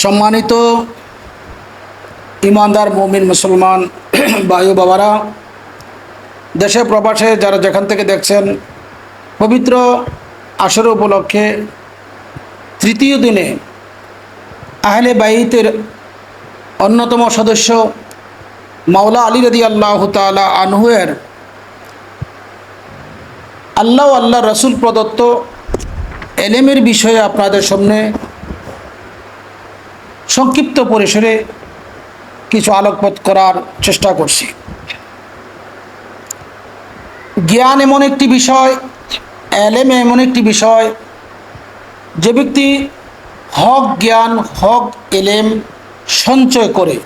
সম্মানিত ইমানদার মমিন মুসলমান বায়ু বাবারা, দেশে প্রবাসে যারা যেখান থেকে দেখছেন, পবিত্র আসর উপলক্ষে তৃতীয় দিনে আহলে বাইতের অন্যতম সদস্য মাওলা আলী রদি আল্লাহ তালা আনহুয়ের আল্লাহ আল্লাহ রসুল প্রদত্ত এলেমের বিষয়ে আপনাদের সামনে সংক্ষিপ্ত পরিসরে কিছু আলোকপাত করার চেষ্টা করছি। জ্ঞান এমন একটি বিষয়, এলেম এমন একটি বিষয়, যে ব্যক্তি হক জ্ঞান, হক এলেম সঞ্চয় করে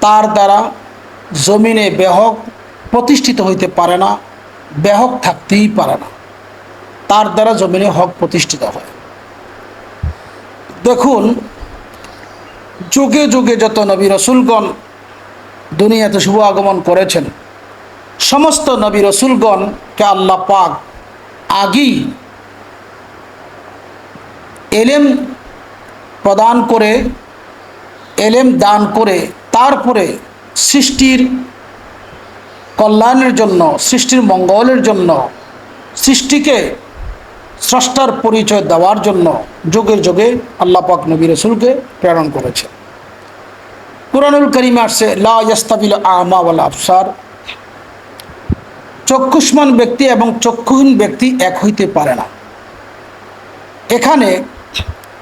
তার দ্বারা জমিনে বেহক প্রতিষ্ঠিত হইতে পারে না, বেহক থাকতেই পারে না। তার দ্বারা জমিনে হক প্রতিষ্ঠিত হয়। দেখুন যুগে যুগে যত নবী রসুলগণ দুনিয়াতে শুভ আগমন করেছেন, সমস্ত নবী রসুলগণকে আল্লাহ পাক আগেই এলেম প্রদান করে, এলেম দান করে, তারপরে সৃষ্টির কল্যাণের জন্য, সৃষ্টির মঙ্গলের জন্য, সৃষ্টিকে স্রষ্টার পরিচয় দেওয়ার জন্য যুগে যুগে আল্লাহ পাক নবী রসুলকে প্রেরণ করেছে কুরআনুল করিম আসছে, লা ইয়াস্তাবিল আমা ওয়াল আফসার চক্ষুষ্মান ব্যক্তি এবং চক্ষুহীন ব্যক্তি এক হইতে পারে না। এখানে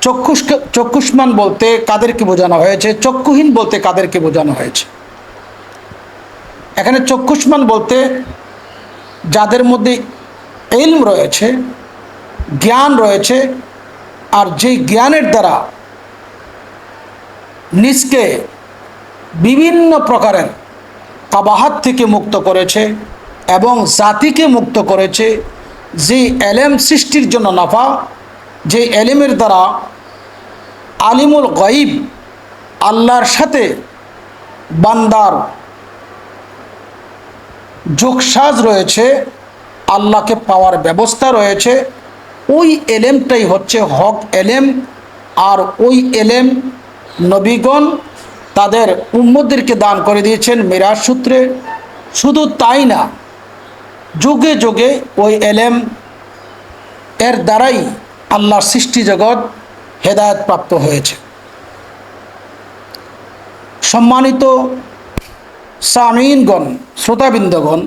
চক্ষুষ চক্ষুষ্মান বলতে কাদেরকে বোঝানো হয়েছে, চক্ষুহীন বলতে কাদেরকে বোঝানো হয়েছে। এখানে চক্ষুষ্মান বলতে যাদের মধ্যে এলম রয়েছে, জ্ঞান রয়েছে, আর যেই জ্ঞানের দ্বারা নিজকে বিভিন্ন প্রকারের কাবাহাত থেকে মুক্ত করেছে এবং জাতিকে মুক্ত করেছে। যে এলেম সৃষ্টির জন্য নাফা, যে এলেমের দ্বারা আলিমুল গঈব আল্লাহর সাথে বান্দার যোগসাজ রয়েছে, আল্লাহকে পাওয়ার ব্যবস্থা রয়েছে। ওই এলেমটাই হচ্ছে হক এলেম, আর ওই এলেম নবীগণ তাদের উম্মদেরকে দান করে দিয়েছেন মেরাজ সূত্রে। শুধু তাই না, যুগে যুগে ওই এলেম এর দ্বারাই আল্লাহর সৃষ্টি জগৎ হেদায়ত প্রাপ্ত হয়েছে। সম্মানিত সামিনগণ, শ্রোতাবৃন্দগণ,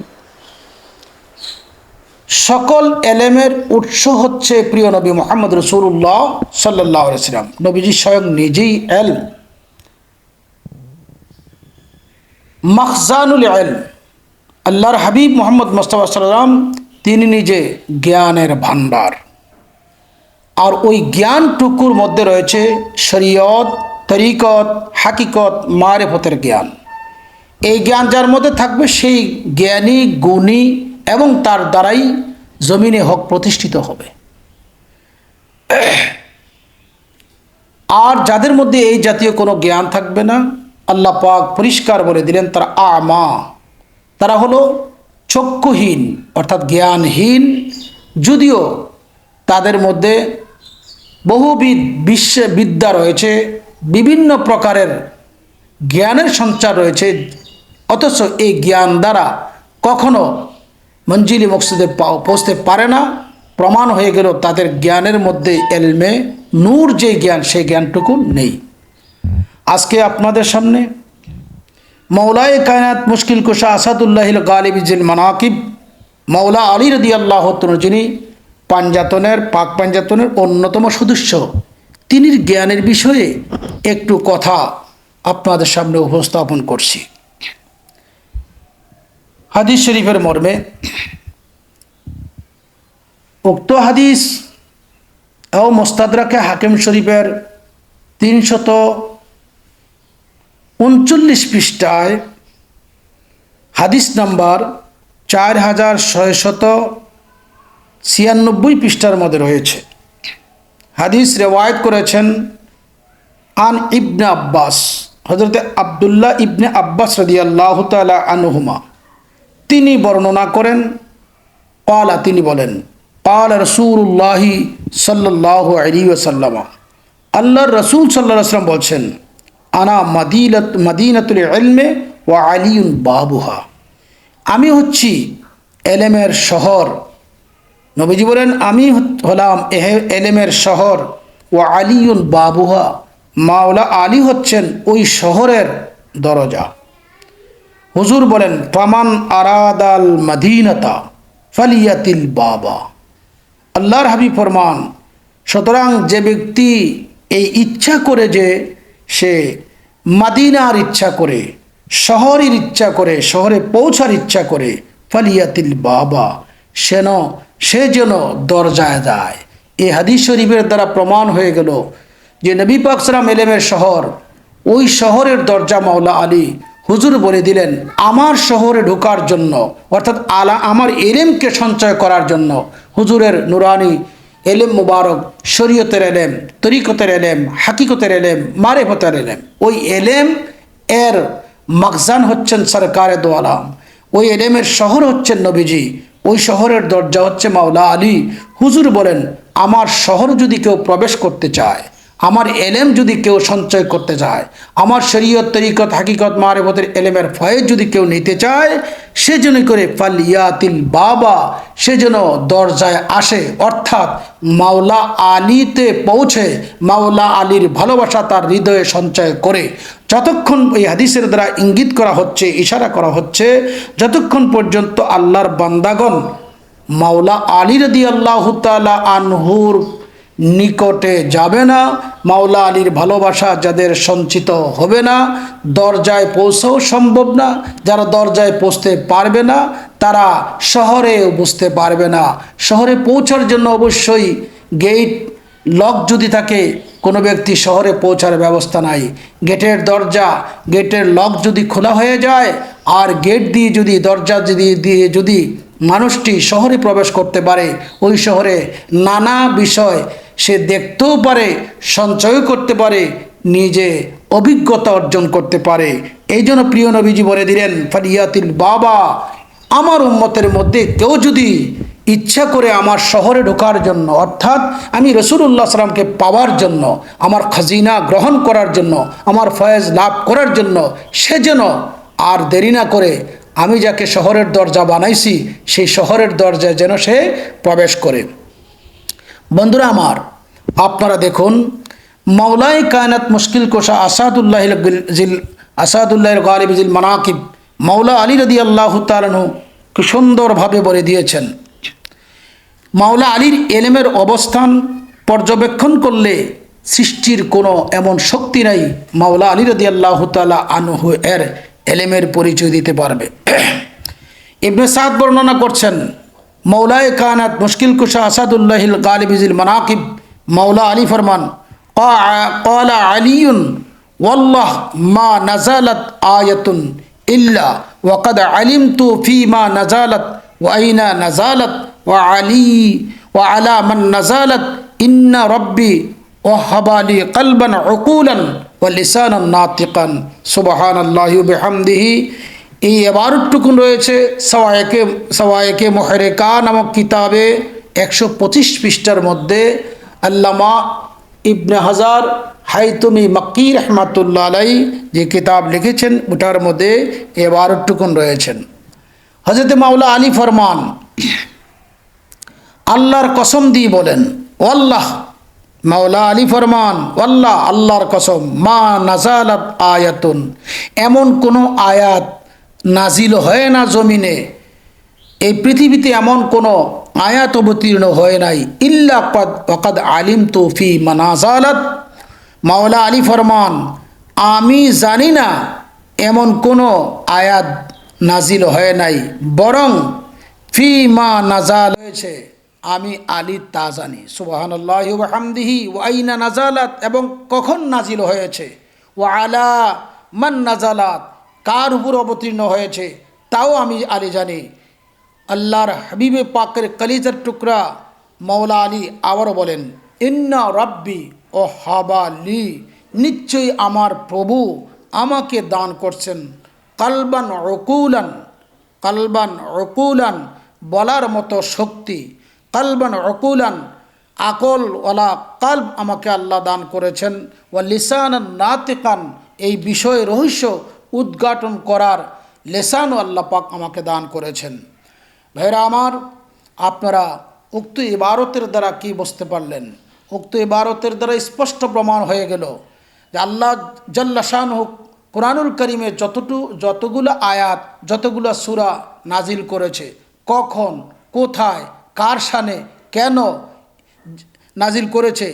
সকল এলেমের উৎস হচ্ছে প্রিয় নবী মোহাম্মদ রসুল্লাহ সাল্লাহ সাল্লাম নবীজি স্বয়ং নিজেই এল। মখজানুল এল আল্লাহর হাবিব মোহাম্মদ মোস্তফা সাল্লাম তিনি নিজে জ্ঞানের ভান্ডার আর ওই জ্ঞানটুকুর মধ্যে রয়েছে শরীয়ত, তরিকত, হাকিকত, মারেফতের জ্ঞান। এই জ্ঞান যার মধ্যে থাকবে সেই জ্ঞানী, গুণী এবং তার দ্বারাই জমিনে হক প্রতিষ্ঠিত হবে। আর যাদের মধ্যে এই জাতীয় কোনো জ্ঞান থাকবে না আল্লাহ পাক পরিষ্কার বলে দিলেন, তারা আমা, তারা হলো চক্ষুহীন, অর্থাৎ জ্ঞানহীন। যদিও তাদের মধ্যে বহুবিধ বিশ্ব বিদ্যা রয়েছে, বিভিন্ন প্রকারের জ্ঞানের সঞ্চার রয়েছে, অথচ এই জ্ঞান দ্বারা কখনো মঞ্জিলি মকসুদে পৌঁছতে পারে না। প্রমাণ হয়ে গেল, তাদের জ্ঞানের মধ্যে এলমে নূর যে জ্ঞান, সেই জ্ঞানটুকু নেই। আজকে আপনাদের সামনে মৌলায় কায়নাত মুশকিল কুশা আসাদুল্লাহিল গালিবিজিল মানাকিব মৌলা আলী রদি আল্লাহ যিনি পাঞ্জাতনের, পাক পাঞ্জাতনের অন্যতম সদস্য তিনি জ্ঞানের বিষয়ে একটু কথা আপনাদের সামনে উপস্থাপন করছি। হাদিস শরীফের মর্মে উক্ত হাদিস ও মোস্তাদরাকে হাকিম শরীফের তিনশত উনচল্লিশ পৃষ্ঠায় হাদিস নাম্বার চার হাজার ছয়শত ছিয়ানব্বই পৃষ্ঠার মধ্যে রয়েছে। হাদিস রেওয়ায়ত করেছেন আন ইবনে আব্বাস হজরতে আবদুল্লাহ ইবনে আব্বাস রদি আল্লাহ তালা আনহুমা। তিনি বর্ণনা করেন পালা তিনি বলেন পাল রসুল্লাহি সাল্লাহ আলী ওসাল্লামা আল্লাহর রসুল সাল্লাহ আসলাম বলছেন আনা মাদিনাত, মাদিনাতুল এলমে ও আলিউন বাবুহা। আমি হচ্ছি এলেমের শহর। নবীজি বলেন, আমি হলাম এলেমের শহর ও আলিউন বাবুহা। মাওলা আলী হচ্ছেন ওই শহরের দরজা। হুজুর বলেন, ফামান আরাদাল মাদিনাতা ফালিয়াতিল বাবা। আল্লাহর হাবিব ফরমান, সুতরাং যে ব্যক্তি এই ইচ্ছা করে যে সে মাদিনার ইচ্ছা করে, শহরের ইচ্ছা করে, শহরে পৌঁছার ইচ্ছা করে, ফালিয়াতিল বাবা, সেন, সে যেন দরজায় যায় এই হাদিস শরীফের দ্বারা প্রমাণ হয়ে গেল যে নবী পাকসরাম এলেমের শহর, ওই শহরের দরজা মাওলা আলী হুজুর বলে দিলেন, আমার শহরে ঢোকার জন্য, অর্থাৎ আলা, আমার এলেমকে সঞ্চয় করার জন্য হুজুরের নুরানি এলেম মুবারক, শরীয়তের এলেম, তরিকতের এলেম, হাকিকতের এলেম, মারেফতের এলেম। ওই এলেম এর মাকজান হচ্ছেন সরকারে দো আলাম। ওই এলেমের শহর হচ্ছেন নবীজি। ওই শহরের দরজা হচ্ছে মাওলা আলী। হুজুর বলেন, আমার শহর যদি কেউ প্রবেশ করতে চায় আমার এলেম যদি কেউ সঞ্চয় করতে চায়, আমার শরীয়ত, তরিকত, হাকিকত মারেবতের এলেমের ফয়েজ যদি কেউ নিতে চায়, সে যেন করে ফালিয়াতিল বাবা, সে যেন দরজায় আসে, অর্থাৎ মাওলা আলীতে পৌঁছে, মাওলা আলীর ভালোবাসা তার হৃদয়ে সঞ্চয় করে। যতক্ষণ এই হাদিসের দ্বারা ইঙ্গিত করা হচ্ছে, ইশারা করা হচ্ছে, যতক্ষণ পর্যন্ত আল্লাহর বান্দাগণ মাওলা আলী রদি আল্লাহ তালা আনহুর নিকটে যাবে না। মাওলা আলীর ভালোবাসা যাদের সঞ্চিত হবে না, দরজায় পৌঁছাও সম্ভব না। যারা দরজায় পৌঁছতে পারবে না, তারা শহরে বুঝতে পারবে না। শহরে পৌঁছার জন্য অবশ্যই গেট লক যদি থাকে, কোনো ব্যক্তি শহরে পৌঁছার ব্যবস্থা নাই। গেটের দরজা গেটের লক যদি খোলা হয়ে যায়, আর গেট দিয়ে যদি, দরজা যদি দিয়ে যদি মানুষটি শহরে প্রবেশ করতে পারে, ওই শহরে নানা বিষয় সে দেখতেও পারে সঞ্চয় করতে পারে, নিজে অভিজ্ঞতা অর্জন করতে পারে। এই জন্য প্রিয় নবীজি বলে দিলেন, ফালিয়াতিল বাবা, আমার উম্মতের মধ্যে কেউ যদি ইচ্ছা করে আমার শহরে ঢোকার জন্য, অর্থাৎ আমি রসুল্লাহ সাল্লামকে পাওয়ার জন্য, আমার খাজিনা গ্রহণ করার জন্য, আমার ফয়েজ লাভ করার জন্য, সে যেন আর দেরি না করে আমি যাকে শহরের দরজা বানাইছি, সেই শহরের দরজায় যেন সে প্রবেশ করে। বন্ধুরা আমার আপনারা দেখুন মাওলাই কায়নাত মুশকিল কোষা আসাদুল্লাহ জিল, আসাদুল্লাহ গালিব জিল মানাকিব। মাওলা আলী রদি আল্লাহ তালনু কি সুন্দরভাবে বলে দিয়েছেন। মাওলা আলীর এলেমের অবস্থান পর্যবেক্ষণ করলে সৃষ্টির কোনো এমন শক্তি নাই, মাওলা আলী রদি আল্লাহ তালা আনহু এর এলেমের পরিচয় দিতে পারবে। ইবনে সাদ বর্ণনা করছেন মৌলায় কানাত মুশকিল কুশা আসাদুল্লাহিল গালিবিজিল মানাকিব মাওলা আলী ফরমান কলা আলিউন ওয়াল্লাহ মা নাজালত আয়তুন ইল্লা ওয়াকাদ আলিম তু ফি মা নাজালত ওয়াইনা নাজালত ওয়া আলী, ওয়া আলা মান নাজালত, ইন্না রব্বি ওহাবালি কলবন অকুলন ও লিসান নাতিকান। সুবাহান আল্লাহ বেহামদিহি। এই এবারটুকুন রয়েছে সওয়ায়েকে সওয়ায়েকে মোহরেকা নামক কিতাবে একশো পঁচিশ পৃষ্ঠার মধ্যে। আল্লামা ইবনে হাজার হাইতুমি মক্কি রহমাতুল্লা আলাই যে কিতাব লিখেছেন, ওটার মধ্যে এবারটুকুন রয়েছেন। হজরত মাওলা আলী ফরমান আল্লাহর কসম দিয়ে বলেন, ওয়াল্লাহ, মাওলা আলী ফরমান, ওয়াল্লাহ, আল্লাহর কসম, মা নাজালাত আয়াতুন, এমন কোনো আয়াত নাজিল হয় না জমিনে। এই পৃথিবীতে এমন কোনো আয়াত অবতীর্ণ হয় নাই। ইল্লা কদ ওকাদ আলিম তোফি মানাজালাত। মাওলা আলী ফরমান, আমি জানি না এমন কোনো আয়াত নাজিল হয় নাই, বরং ফি মা নাজাল হয়েছে, আমি আলী তা জানি। সুবাহান্লাহামদিহি ওয়াইনা নাজালাত, এবং কখন নাজিল হয়েছে? ও আলা মান নাজালাত, কার উপর অবতীর্ণ হয়েছে? তাও আমি আলী জানি। আল্লাহর হাবিবে পাকের কলিজার টুকরা মৌলা আলী আবারও বলেন, ইন্না রব্বি ও হাবালি নিশ্চয়ই আমার প্রভু আমাকে দান করছেন। কালবান অকুলান কালবান অকুলান বলার মতো শক্তি, কালবান অকুলান আকল ওলা কাল্ব আমাকে আল্লাহ দান করেছেন। ওয়া লিসান নাতেকান, এই বিষয় রহস্য উদ্ঘাটন করার লেসানও আল্লাহ পাক আমাকে দান করেছেন। ভাইরা আমার, আপনারা উক্ত ইবারতের দ্বারা কি বুঝতে পারলেন? উক্ত ইবারতের দ্বারা স্পষ্ট প্রমাণ হয়ে গেল যে আল্লাহ জল্লাশান হোক কোরআনুল করিমে যতটু, যতগুলো আয়াত, যতগুলো সুরা নাজিল করেছে, কখন, কোথায়, কার সানে কেন নাজিল করেছে,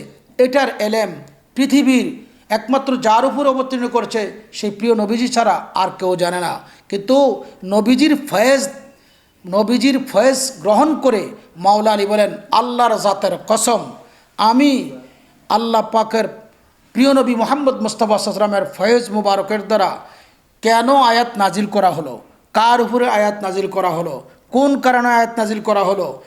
এটার এলেম পৃথিবীর একমাত্র যার উপর অবতীর্ণ করেছে সেই প্রিয় নবীজি ছাড়া আর কেউ জানে না। কিন্তু নবীজির ফয়েজ নবীজির ফয়েজ গ্রহণ করে মাওলা আলী বলেন, আল্লাহর জাতের কসম, আমি আল্লাহ পাকের প্রিয় নবী মোহাম্মদ মুস্তফা সাসরামের ফয়েজ মুবারকের দ্বারা কেন আয়াত নাজিল করা হলো? কার উপরে আয়াত নাজিল করা হলো? কোন কারণে আয়াত নাজিল করা হলো?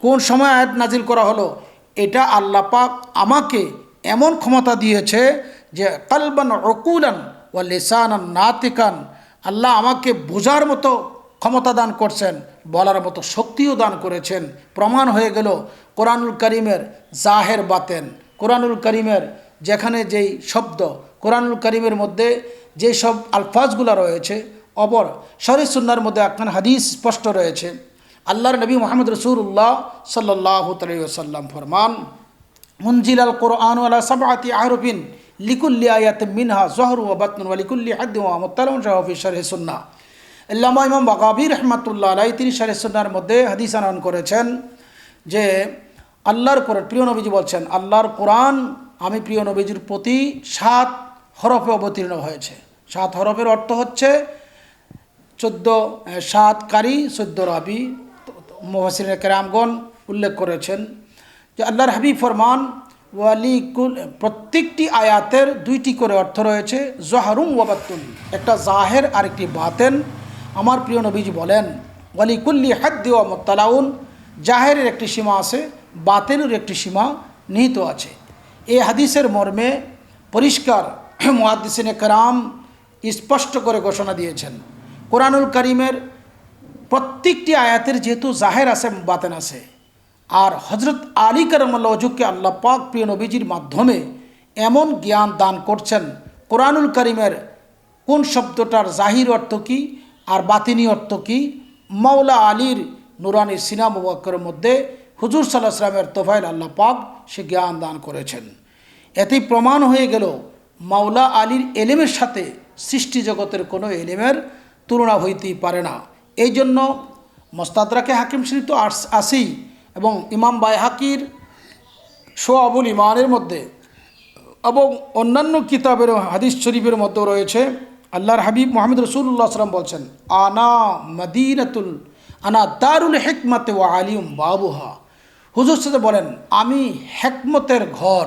কোন সময় আয়াত নাজিল করা হলো? এটা আল্লাহ পাক আমাকে এমন ক্ষমতা দিয়েছে যে কালবান অকুলান ও লেসানান নাতিকান, আল্লাহ আমাকে বোঝার মতো ক্ষমতা দান করছেন, বলার মতো শক্তিও দান করেছেন। প্রমাণ হয়ে গেল কোরআনুল করিমের জাহের বাতেন। কোরআনুল করিমের যেখানে যেই শব্দ, কোরআনুল করিমের মধ্যে যে সব আলফাজগুলো রয়েছে, অপর শরীর সুন্নার মধ্যে একখান হাদিস স্পষ্ট রয়েছে। আল্লাহর নবী মোহাম্মদ রসুল্লাহ সাল্লাহ তাল্লাম ফরমান, মুনজিল আল কোরআন আলা সাবাতি আহরুফিন লিকুল্লি আয়াত মিনহা জহরু বাতনুন ওয়ালিকুল্লি হাদ্দি ও মোত্তালন শাহফি শরহ সুন্না আল্লামা ইমাম বাকাবি রহমাতুল্লাহ আলাই তিনি শরহ সুন্নার মধ্যে হাদিস আনয়ন করেছেন যে আল্লাহর কোরআন, প্রিয় নবীজি বলছেন, আল্লাহর কোরআন আমি প্রিয় নবীজির প্রতি সাত হরফে অবতীর্ণ হয়েছে। সাত হরফের অর্থ হচ্ছে চোদ্দ সাত কারি, চোদ্দ রাবি। মোহাসিন কেরামগণ উল্লেখ করেছেন যে আল্লাহর হাবিব ফরমান ওয়ালিকুল প্রত্যেকটি আয়াতের দুইটি করে অর্থ রয়েছে, জহারুম ওয়াবাতুন একটা জাহের আর একটি বাতেন। আমার প্রিয় নবীজি বলেন, ওয়ালিকুল্লি হাদ্দি ওয়া মোত্তালাউন জাহেরের একটি সীমা আছে বাতেনের একটি সীমা নিহিত আছে। এই হাদিসের মর্মে পরিষ্কার মুহাদ্দিসিনে কারাম স্পষ্ট করে ঘোষণা দিয়েছেন। কোরআনুল করিমের প্রত্যেকটি আয়াতের যেহেতু জাহের আছে বাতেন আছে, আর হজরত আলী করমল্লা অজুকে আল্লাহ পাক প্রিয় নবীজির মাধ্যমে এমন জ্ঞান দান করছেন, কোরআনুল করিমের কোন শব্দটার জাহির অর্থ কী আর বাতিনি অর্থ কী? মাওলা আলীর নুরানি সিনা মুবাক্করের মধ্যে হুজুর সাল্লাহ সাল্লামের তোফাইল আল্লাহ পাক সে জ্ঞান দান করেছেন। এতেই প্রমাণ হয়ে গেল, মাওলা আলীর এলেমের সাথে সৃষ্টি জগতের কোনো এলেমের তুলনা হইতেই পারে না। এই জন্য মোস্তাদরাকে হাকিম শরীফ তো আস- আসেই এবং ইমাম বাইহাকির শোয়াবুল ইমানের মধ্যে এবং অন্যান্য কিতাবের হাদিস শরীফের মধ্যেও রয়েছে। আল্লাহর হাবিব মোহাম্মদ রসুল্লাহ সাল্লাম বলছেন, আনা মদিনাতুল, আনা দারুল হেকমতে ও আলিম বাবুহা। হুজুর সাথে বলেন, আমি হেকমতের ঘর,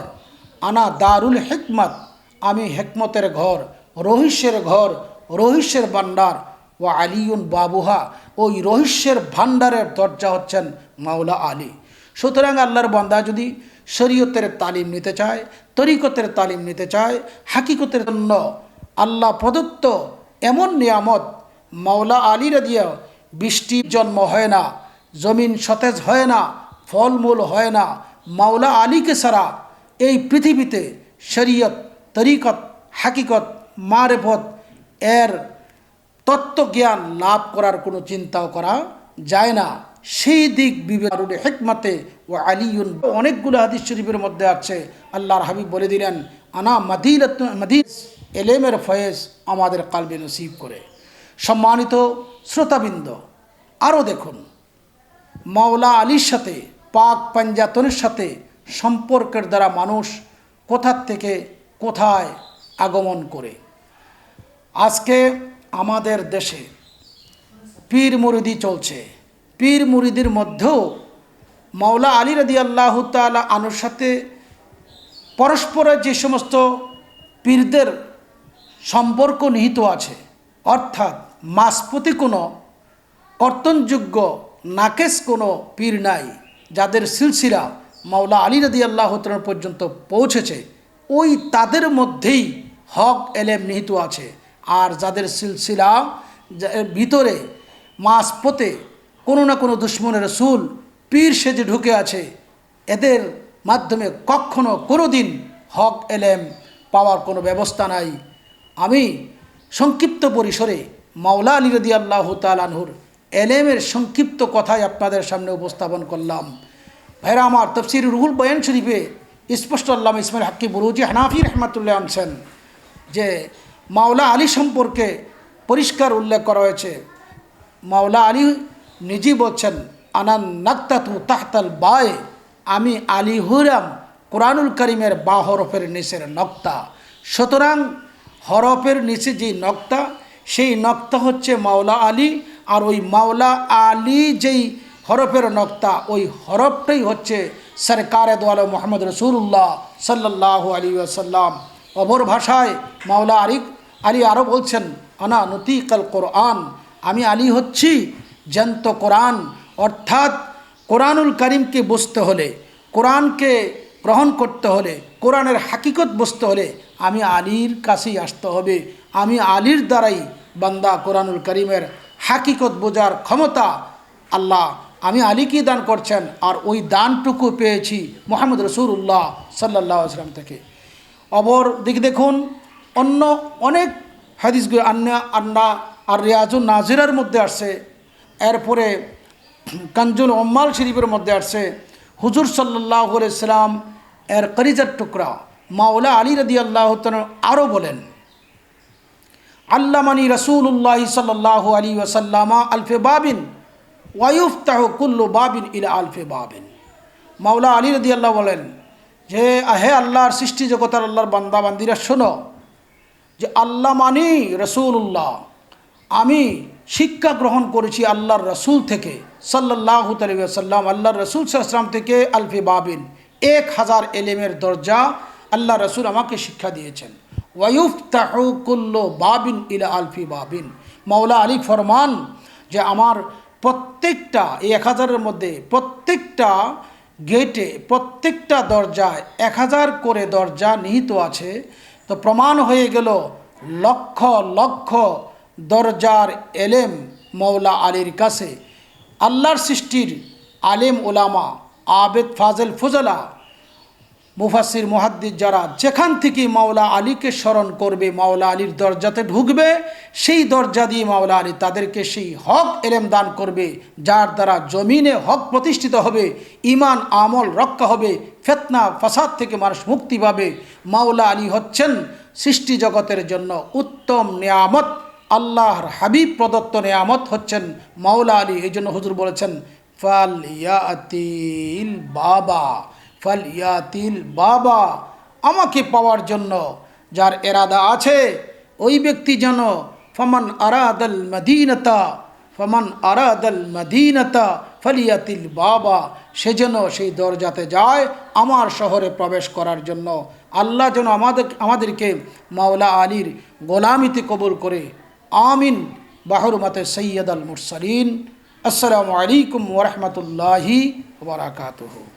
আনা দারুল হেকমত, আমি হেকমতের ঘর রহস্যের ঘর রহস্যের ভাণ্ডার ও আলিউন বাবুহা। ওই রহস্যের ভাণ্ডারের দরজা হচ্ছেন মাওলা আলী। সুতরাং আল্লাহর বান্দা যদি শরীয়তের তালিম নিতে চায়, তরিকতের তালিম নিতে চায়, হাকিকতের জন্য আল্লাহ প্রদত্ত এমন নিয়ামত মাওলা আলীর দিয়া বৃষ্টির জন্ম হয় না, জমিন সতেজ হয় না, ফলমূল হয় না, মাওলা আলীকে ছাড়া এই পৃথিবীতে শরীয়ত, তরিকত, হাকিকত, মারেফত এর তত্ত্বজ্ঞান লাভ করার কোনো চিন্তাও করা যায় না। সেই দিক বিবেকারুণে হেকমতে ও আলিউন অনেকগুলো হাদিস শরীফের মধ্যে আছে। আল্লাহর হাবিব বলে দিলেন, আনা মাদিলত মাদিন এলেমের ফয়েজ আমাদের কালবে নসিব করে। সম্মানিত শ্রোতাবৃন্দ, আরও দেখুন, মাওলা আলীর সাথে, পাক পাঞ্জাতনের সাথে সম্পর্কের দ্বারা মানুষ কোথার থেকে কোথায় আগমন করে। আজকে আমাদের দেশে পীর মুরিদি চলছে। পীর মুরিদির মধ্যেও মাওলা আলী রদি আল্লাহ তালা আনুর সাথে পরস্পরের যে সমস্ত পীরদের সম্পর্ক নিহিত আছে, অর্থাৎ মাসপতি কোনো, কর্তনযোগ্য, নাকেশ কোনো পীর নাই, যাদের সিলসিলা মাওলা আলী রদি আল্লাহ পর্যন্ত পৌঁছেছে, ওই তাদের মধ্যেই হক এলেম নিহিত আছে। আর যাদের সিলসিলা, যা- ভিতরে মাসপতে কোনো না কোনো দুশ্মনের রসুল পীর সেজে ঢুকে আছে। এদের মাধ্যমে কখনো কোনো দিন হক, এলেম পাওয়ার কোনো ব্যবস্থা নাই। আমি সংক্ষিপ্ত পরিসরে মাওলা আলী রদি আল্লাহ তালানহুর এলেমের সংক্ষিপ্ত কথাই আপনাদের সামনে উপস্থাপন করলাম। ভাইরা, আমার তফসির রুহুল বয়ান শরীফে স্পষ্ট আল্লাহ ইসমাইল হাক্কি বুরুজি হানাফি রহমাতুল্লাহ আনছেন যে মাওলা আলী সম্পর্কে পরিষ্কার উল্লেখ করা হয়েছে। মাওলা আলী নিজেই বলছেন, আনান নাক্তাতু তাহতাল বায়ে, আমি আলী হুরাম কোরআনুল করিমের বা হরফের নিচের নক্তা। সুতরাং হরফের নিচে যে নক্তা, সেই নক্তা হচ্ছে মাওলা আলী, আর ওই মাওলা আলী যেই হরফের নক্তা, ওই হরফটাই হচ্ছে সরকারে দোয়াল মোহাম্মদ রসুল্লাহ সাল্লাহ আলী আসাল্লাম অপর ভাষায় মাওলা আলী আলী আরও বলছেন, আনা নতিকাল কোরআন আমি আলী হচ্ছি জ্যান্ত কোরআন। অর্থাৎ কোরআনুল করিমকে বুঝতে হলে, কোরআনকে গ্রহণ করতে হলে, কোরআনের হাকিকত বুঝতে হলে আমি আলীর কাছেই আসতে হবে। আমি আলীর দ্বারাই বান্দা কোরআনুল করিমের হাকিকত বোঝার ক্ষমতা আল্লাহ, আমি আলীকে দান করছেন আর ওই দানটুকু পেয়েছি মোহাম্মদ রসুল্লাহ সাল্লাহ আসলাম থেকে। অবর দিকে দেখুন, অন্য অনেক হাদিসগুলো আন্না আন্না আর রিয়াজুল নাজিরার মধ্যে আসছে। এরপরে কাঞ্জুল ওম্মাল শরীফের মধ্যে আসছে। হুজুর সাল্লাহ সাল্লাম এর করিজার টুকরা। মাওলা আলী রদি আল্লাহ আরও বলেন, আল্লামানি রসুল্লাহ সাল্লাহ আলী ওসাল্লামা আলফে বাবিন ওয়াইফতাহ কুল্লু বাবিন ইলা আলফে বাবিন। মাওলা আলী রদি আল্লাহ বলেন যে, আহে আল্লাহর সৃষ্টি জগতার আল্লাহর বান্দা বান্দিরা শোনো যে আল্লাহ মানি রসুল্লাহ আমি শিক্ষা গ্রহণ করেছি আল্লাহর রসুল থেকে সাল্লাহ সাল্লাম আল্লাহর রসুল সাল্লাম থেকে আলফি বাবিন, এক হাজার এলেমের দরজা আল্লাহ রসুল আমাকে শিক্ষা দিয়েছেন। ওয়ুফ তাহুকুল্লো বাবিন ইলা আলফি বাবিন। মাওলা আলী ফরমান যে আমার প্রত্যেকটা, এই এক হাজারের মধ্যে প্রত্যেকটা গেটে, প্রত্যেকটা দরজায় এক হাজার করে দরজা নিহিত আছে। তো প্রমাণ হয়ে গেল, লক্ষ লক্ষ দরজার এলেম মৌলা আলীর কাছে। আল্লাহর সৃষ্টির আলেম ওলামা আবেদ ফাজেল ফুজলা মুফাসির মুহাদ্দিদ যারা যেখান থেকে মাওলা আলীকে স্মরণ করবে, মাওলা আলীর দরজাতে ঢুকবে, সেই দরজা দিয়ে মাওলা আলী তাদেরকে সেই হক এলেম দান করবে, যার দ্বারা জমিনে হক প্রতিষ্ঠিত হবে ইমান আমল রক্ষা হবে, ফেতনা, ফাসাদ থেকে মানুষ মুক্তি পাবে। মাওলা আলী হচ্ছেন সৃষ্টি জগতের জন্য উত্তম নিয়ামত। আল্লাহর হাবিব প্রদত্ত নেয়ামত হচ্ছেন মাওলা আলী। এই জন্য হুজুর বলেছেন, ফাল ইয়াতিল বাবা, ফাল ইয়াতিল বাবা। আমাকে পাওয়ার জন্য যার এরাদা আছে, ওই ব্যক্তি যেন, ফমান আরাদাল মদিনতা, ফমান আরাদাল মদিনতা ফালিয়াতিল বাবা। সে যেন সেই দরজাতে যায় আমার শহরে প্রবেশ করার জন্য। আল্লাহ যেন আমাদের আমাদেরকে মাওলা আলীর গোলামিতে কবুল করে آمن بحرمت سید المرسلین۔ السلام علیکم ورحمۃ اللہ وبرکاتہ۔